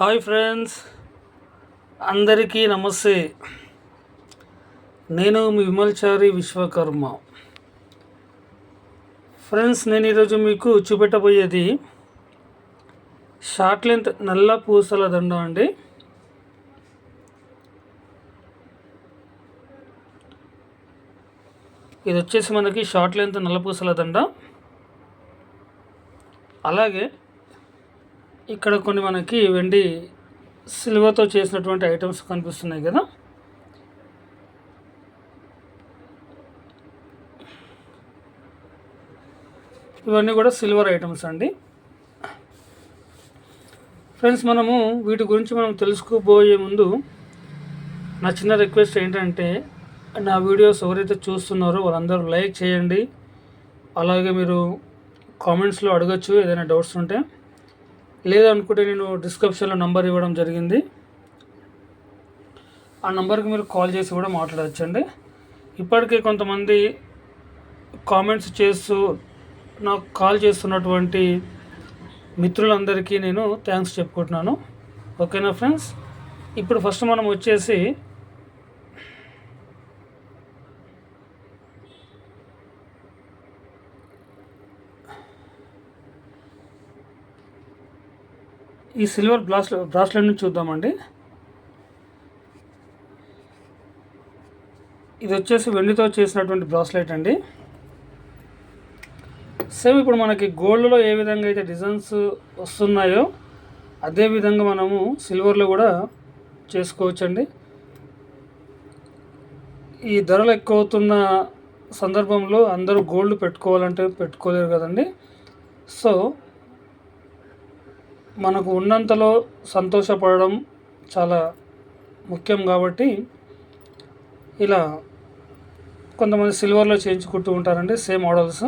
Hi friends. అందరికీ నమస్తే. నేను మీ విమల్చారి విశ్వకర్మ. ఫ్రెండ్స్ నేను ఈరోజు మీకు చూపెట్టబోయేది షార్ట్ లెంత్ నల్ల పూసల దండ అండి. ఇది వచ్చేసి మనకి షార్ట్ లెంత్ నల్ల పూసల దండ. అలాగే ఇక్కడ కొన్ని మనకి వెండి సిల్వర్తో చేసినటువంటి ఐటమ్స్ కనిపిస్తున్నాయి కదా. ఇవన్నీ కూడా సిల్వర్ ఐటమ్స్ అండి. ఫ్రెండ్స్ మనము వీటి గురించి మనం తెలుసుకోబోయే ముందు నా చిన్న రిక్వెస్ట్ ఏంటంటే నా వీడియోస్ ఎవరైతే చూస్తున్నారో వాళ్ళందరూ లైక్ చేయండి. అలాగే మీరు కామెంట్స్లో అడగచ్చు ఏదైనా డౌట్స్ ఉంటే. లేదనుకుంటే నేను డిస్క్రిప్షన్లో నంబర్ ఇవ్వడం జరిగింది. ఆ నంబర్కి మీరు కాల్ చేసి కూడా మాట్లాడచ్చండి. ఇప్పటికే కొంతమంది కామెంట్స్ చేస్తూ నాకు కాల్ చేస్తున్నటువంటి మిత్రులందరికీ నేను థ్యాంక్స్ చెప్పుకుంటున్నాను. ఓకేనా ఫ్రెండ్స్ ఇప్పుడు ఫస్ట్ మనం వచ్చేసి ఈ సిల్వర్ బ్లాస్ బ్రాస్లెట్ని చూద్దామండి. ఇది వచ్చేసి వెండితో చేసినటువంటి బ్రాస్లెట్ అండి. సేమ్ ఇప్పుడు మనకి గోల్డ్లో ఏ విధంగా అయితే డిజైన్స్ వస్తున్నాయో అదే విధంగా మనము సిల్వర్లో కూడా చేసుకోవచ్చండి. ఈ ధరలు ఎక్కువ అవుతున్న సందర్భంలో అందరూ గోల్డ్ పెట్టుకోవాలంటే పెట్టుకోలేరు కదండి. సో మనకు ఉన్నంతలో సంతోషపడడం చాలా ముఖ్యం కాబట్టి ఇలా కొంతమంది సిల్వర్లో చేయించుకుంటూ ఉంటారండి సేమ్ మోడల్స్.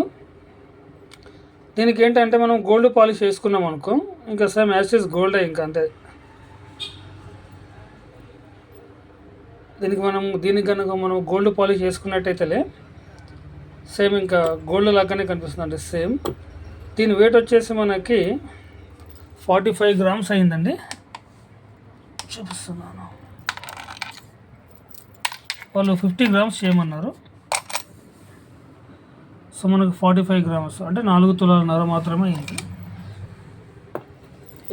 దీనికి ఏంటంటే మనం గోల్డ్ పాలిష్ వేసుకున్నాం అనుకో ఇంకా సేమ్ యాసిస్ గోల్డే ఇంకా అంతే. దీనికి మనం దీనికి కనుక మనం గోల్డ్ పాలిష్ వేసుకున్నట్టయితేలే సేమ్ ఇంకా గోల్డ్ లాగానే కనిపిస్తుంది అండి సేమ్. దీని వెయిట్ వచ్చేసి మనకి ఫార్టీ ఫైవ్ గ్రామ్స్ అయిందండి. చూపిస్తున్నాను. వాళ్ళు ఫిఫ్టీ గ్రామ్స్ చేయమన్నారు. సో మనకు ఫార్టీ ఫైవ్ గ్రామ్స్. అంటే నాలుగు తులాలన్నర మాత్రమే అయింది.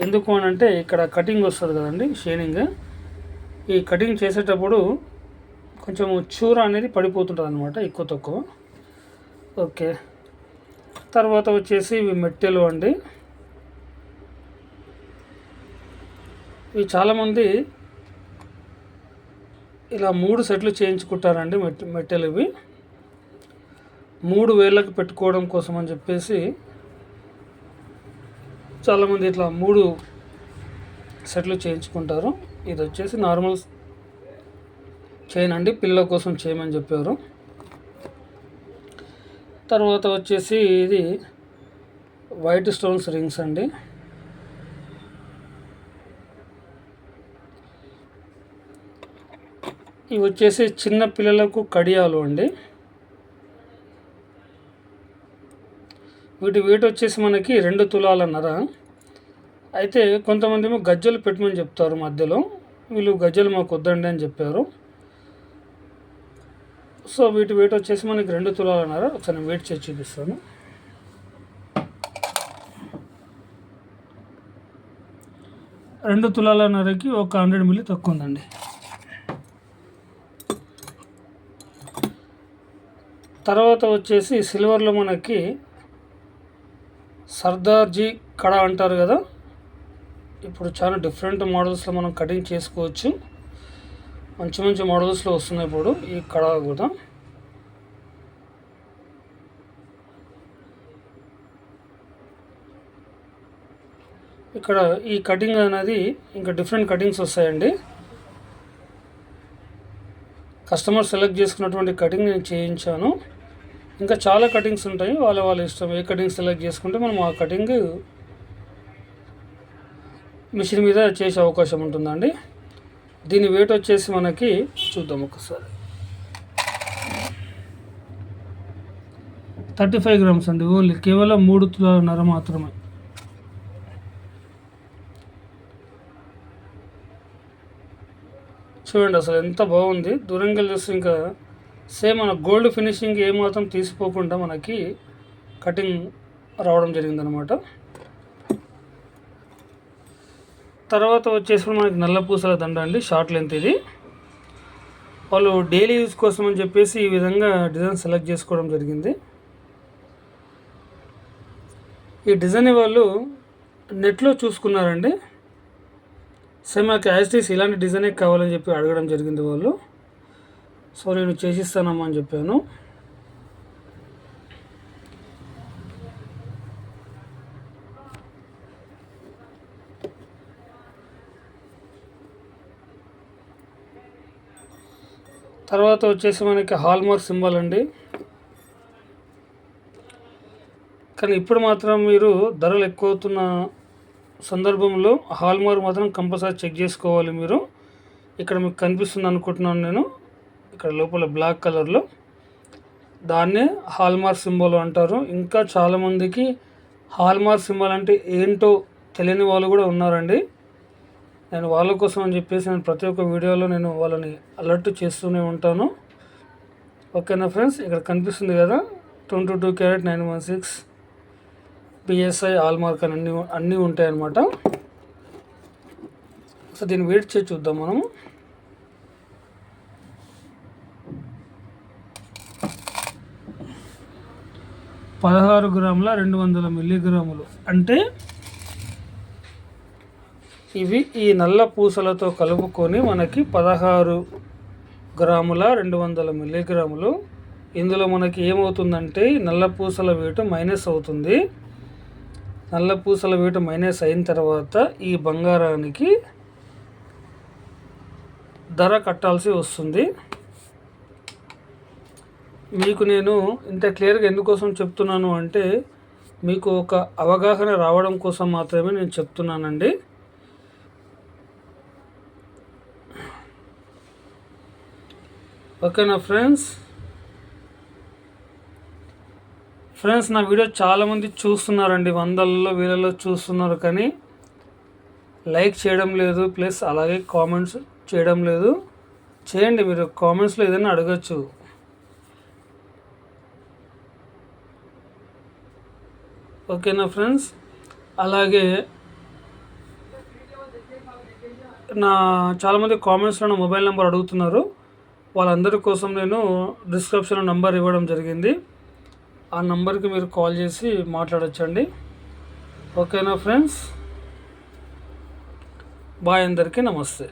ఎందుకు అని అంటే ఇక్కడ కటింగ్ వస్తుంది కదండి షేనింగ్. ఈ కటింగ్ చేసేటప్పుడు కొంచెం చూర అనేది పడిపోతుంటుంది అనమాట ఎక్కువ తక్కువ. ఓకే. తర్వాత వచ్చేసి ఇవి మెట్టెలు అండి. ఇవి చాలామంది ఇలా మూడు సెట్లు చేయించుకుంటారండి మెట్ మెట్టెలు ఇవి. మూడు వేలకు పెట్టుకోవడం కోసం అని చెప్పేసి చాలామంది ఇట్లా మూడు సెట్లు చేయించుకుంటారు. ఇది వచ్చేసి నార్మల్ చైన్ అండి పిల్లల కోసం చేయమని చెప్పారు. తర్వాత వచ్చేసి ఇది వైట్ స్టోన్స్ రింగ్స్ అండి. ఇవి వచ్చేసి చిన్న పిల్లలకు కడియాలు అండి. వీటి వెయిట్ వచ్చేసి మనకి రెండు తులాలన్నర అయితే కొంతమంది ఏమో గజ్జలు పెట్టమని చెప్తారు మధ్యలో. వీళ్ళు గజ్జలు మాకు వద్దండి అని చెప్పారు. సో వీటి వెయిట్ వచ్చేసి మనకి రెండు తులాలన్నర ఒకసారి వెయిట్ చేసి చూపిస్తాను. రెండు తులాలన్నరకి ఒక హండ్రెడ్ మిల్లీ తక్కువ ఉందండి. తర్వాత వచ్చేసి సిల్వర్లో మనకి సర్దార్జీ కడ అంటారు కదా. ఇప్పుడు చాలా డిఫరెంట్ మోడల్స్లో మనం కటింగ్ చేసుకోవచ్చు. మంచి మంచి మోడల్స్లో వస్తున్నాయి ఇప్పుడు ఈ కడ కూడా. ఇక్కడ ఈ కటింగ్ అనేది ఇంకా డిఫరెంట్ కటింగ్స్ వస్తాయండి. కస్టమర్ సెలెక్ట్ చేసుకున్నటువంటి కటింగ్ నేను చేయించాను. ఇంకా చాలా కటింగ్స్ ఉంటాయి వాళ్ళ వాళ్ళ ఇష్టం. ఏ కటింగ్ సెలెక్ట్ చేసుకుంటే మనం ఆ కటింగ్ మిషన్ మీద చేసే అవకాశం ఉంటుందండి. దీని వెయిట్ వచ్చేసి మనకి చూద్దాం ఒకసారి థర్టీ ఫైవ్ గ్రామ్స్ అండి. ఓన్లీ కేవలం మూడు తులాలన్నర మాత్రమే. చూడండి అసలు ఎంత బాగుంది. దూరంగా చూస్తే ఇంకా సేమ్ మన గోల్డ్ ఫినిషింగ్ ఏమాత్రం తీసిపోకుండా మనకి కటింగ్ రావడం జరిగిందనమాట తర్వాత వచ్చేసి మనకి నల్ల పూసల దండ అండి షార్ట్ లెంత్ ఇది. వాళ్ళు డైలీ యూజ్ కోసం అని చెప్పేసి ఈ విధంగా డిజైన్ సెలెక్ట్ చేసుకోవడం జరిగింది. ఈ డిజైన్ వాళ్ళు నెట్లో చూసుకున్నారండి. సేమ్ నాకు యాజ్టీస్ ఇలాంటి డిజైనే కావాలని చెప్పి అడగడం జరిగింది వాళ్ళు. సో నేను చేసిస్తానమ్మా అని చెప్పాను. తర్వాత వచ్చేసి మనకి హాల్మార్క్ సింబల్ అండి. కానీ ఇప్పుడు మాత్రం మీరు ధరలు ఎక్కువ అవుతున్న సందర్భంలో హాల్మార్క్ మాత్రం కంపల్సరీ చెక్ చేసుకోవాలి మీరు. ఇక్కడ మీకు కనిపిస్తుంది అనుకుంటున్నాను నేను. ఇక్కడ లోపల బ్లాక్ కలర్లో. దాన్నే హాల్మార్క్ సింబల్ అంటారు. ఇంకా చాలామందికి హాల్మార్క్ సింబల్ అంటే ఏంటో తెలియని వాళ్ళు కూడా ఉన్నారండి. నేను వాళ్ళ కోసం అని చెప్పేసి నేను ప్రతి ఒక్క వీడియోలో నేను వాళ్ళని అలర్ట్ చేస్తూనే ఉంటాను. ఓకేనా ఫ్రెండ్స్? ఇక్కడ కనిపిస్తుంది కదా twenty two carat nine one six BSI hallmark అని అన్నీ అన్నీ ఉంటాయన్నమాట. సో దీన్ని వెయిట్ చేసి చూద్దాం మనము. పదహారు గ్రాముల రెండు వందల మిల్లీగ్రాములు. అంటే ఇవి ఈ నల్ల పూసలతో కలుపుకొని మనకి పదహారు గ్రాముల రెండు వందల మిల్లీగ్రాములు. ఇందులో మనకి ఏమవుతుందంటే నల్ల పూసల వేటు మైనస్ అవుతుంది. నల్ల పూసల వేటు మైనస్ అయిన తర్వాత ఈ బంగారానికి ధర కట్టాల్సి వస్తుంది. మీకు నేను ఇంత క్లియర్గా ఎందుకోసం చెప్తున్నాను అంటే మీకు ఒక అవగాహన రావడం కోసం మాత్రమే నేను చెప్తున్నానండి. ఓకేనా ఫ్రెండ్స్? ఫ్రెండ్స్ నా వీడియో చాలామంది చూస్తున్నారండి. వందలలో వీళ్ళలో చూస్తున్నారు కానీ లైక్ చేయడం లేదు. ప్లస్ అలాగే కామెంట్స్ చేయడం లేదు. చేయండి మీరు. కామెంట్స్లో ఏదైనా అడగచ్చు. ఓకేనా ఫ్రెండ్స్? అలాగే నా చాలామంది కామెంట్స్లో నా మొబైల్ నెంబర్ అడుగుతున్నారు. వాళ్ళందరి కోసం నేను డిస్క్రిప్షన్లో నంబర్ ఇవ్వడం జరిగింది. ఆ నంబర్కి మీరు కాల్ చేసి మాట్లాడచ్చండి. ఓకేనా ఫ్రెండ్స్? బాయ్ అందరికీ నమస్తే.